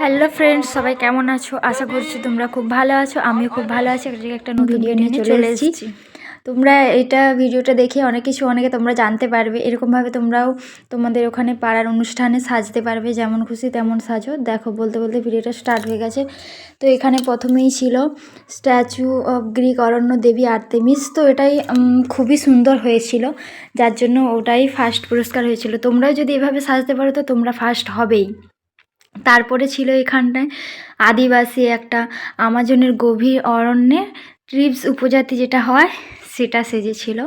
Hello friends সবাই কেমন আছো? আশা করছি তোমরা খুব ভালো আছো আমিও খুব ভালো আছি। একটা নতুন ভিডিও নিয়ে চলে এসেছি। তোমরা এটা ভিডিওটা দেখে অনেক কিছু অনেকে তোমরা জানতে পারবে এরকমভাবে তোমরাও তোমাদের ওখানে পাড়ার অনুষ্ঠানে সাজতে পারবে যেমন খুশি তেমন সাজো। দেখো বলতে বলতে ভিডিওটা স্টার্ট হয়ে গেছে। তো এখানে প্রথমেই ছিল স্ট্যাচু অফ গ্রিক অরণ্য দেবী আর্তেমিস তো এটাই খুবই সুন্দর হয়েছিল যার জন্য ওটাই ফার্স্ট পুরস্কার হয়েছিল। তোমরাও যদি এভাবে সাজতে পারো তো তোমরা ফার্স্ট হবেই। তারপরে ছিল এখানটায় আদিবাসী একটা আমাজনের গভীর অরণ্যে ট্রিপস উপজাতি যেটা হয়, সেটা সেজেছিল।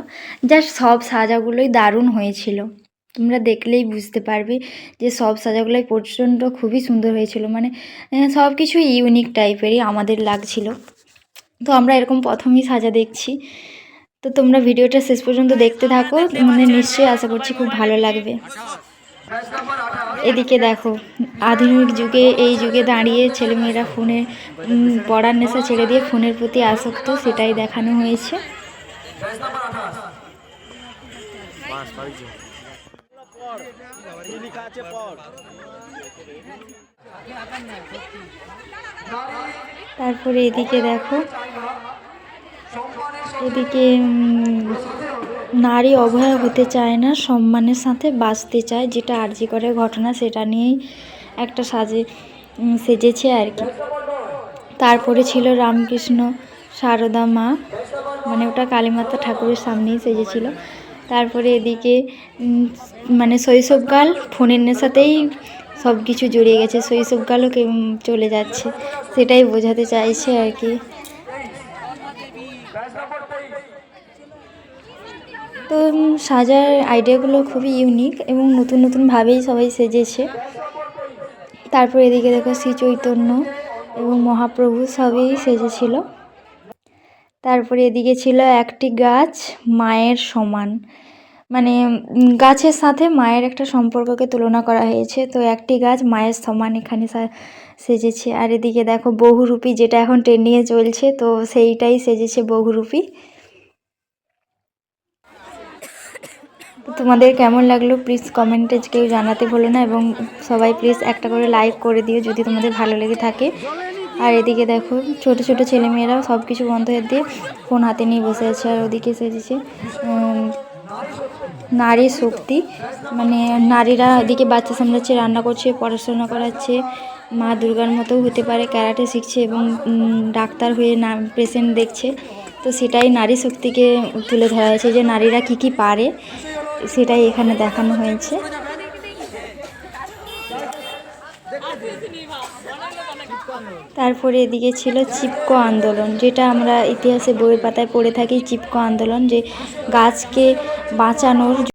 জাস্ট সব সাজাগুলোই দারুণ হয়েছিল। তোমরা দেখলেই বুঝতে পারবে যে সব সাজাগুলোই প্রচণ্ড খুবই সুন্দর হয়েছিল। মানে সব কিছু ইউনিক টাইপেরই আমাদের লাগছিল। তো আমরা এরকম প্রথমেই সাজা দেখছি। তো তোমরা ভিডিওটা শেষ পর্যন্ত দেখতে থাকো। মানে নিশ্চয়ই আশা করছি খুব ভালো লাগবে। এদিকে দেখো, আধুনিক যুগে, এই যুগে দাঁড়িয়ে ছেলেমেয়েরা ফোনে পড়ার নেশা ছেড়ে দিয়ে ফোনের প্রতি আসক্ত, সেটাই দেখানো হয়েছে। তারপরে এদিকে দেখো, এদিকে নারী অভয়া হতে চায় না, সম্মানের সাথে বাঁচতে চায়, যেটা আরজি করে ঘটনা সেটা নিয়েই একটা সাজে সেজেছে আর কি। তারপরে ছিল রামকৃষ্ণ সারদা মা মানে ওটা কালীমাতা ঠাকুরের সামনেই সেজেছিল। তারপরে এদিকে মানে শৈশবকাল ফোনের নেশাতেই সব কিছু জড়িয়ে গেছে, শৈশবকালও চলে যাচ্ছে, সেটাই বোঝাতে চাইছে আর কি। তো সাজার আইডিয়াগুলো খুবই ইউনিক এবং নতুন নতুনভাবেই সবাই সেজেছে। তারপর এদিকে দেখো শ্রী চৈতন্য এবং মহাপ্রভু সবই সেজেছিল। তারপরে এদিকে ছিল একটি গাছ মায়ের সমান। মানে গাছের সাথে মায়ের একটা সম্পর্ককে তুলনা করা হয়েছে। তো একটি গাছ মায়ের সমান এখানে সেজেছে। আর এদিকে দেখো বহুরূপী যেটা এখন ট্রেন্ডিংয়ে চলছে, তো সেইটাই সেজেছে বহুরূপী। তোমাদের কেমন লাগল প্লিজ কমেন্টে কেউ জানাতে ভুলো না এবং সবাই প্লিজ একটা করে লাইক করে দিও যদি তোমাদের ভালো লেগে থাকে। আর এদিকে দেখো ছোট ছোট ছেলেমেয়েরাও সব কিছু বন্ধ করে দিয়ে ফোন হাতে নিয়ে বসে আছে আর ওদিকে উম, নারী শক্তি। মানে নারীরা এদিকে বাচ্চা সামলাচ্ছে রান্না করছে পড়াশোনা করাচ্ছে মা দুর্গার মতো হতে পারে ক্যারাটে শিখছে এবং ডাক্তার হয়ে না পেশেন্ট দেখছে। তো সেটাই নারী শক্তিকে তুলে ধরা হয়েছে যে নারীরা কি কি পারে। সেটাই এখানে দেখানো হয়েছে। তারপরে এদিকে ছিল চিপকো আন্দোলন, যেটা আমরা ইতিহাসে বইয়ের পাতায় পড়ে থাকি, চিপকো আন্দোলন, যে গাছকে বাঁচানোর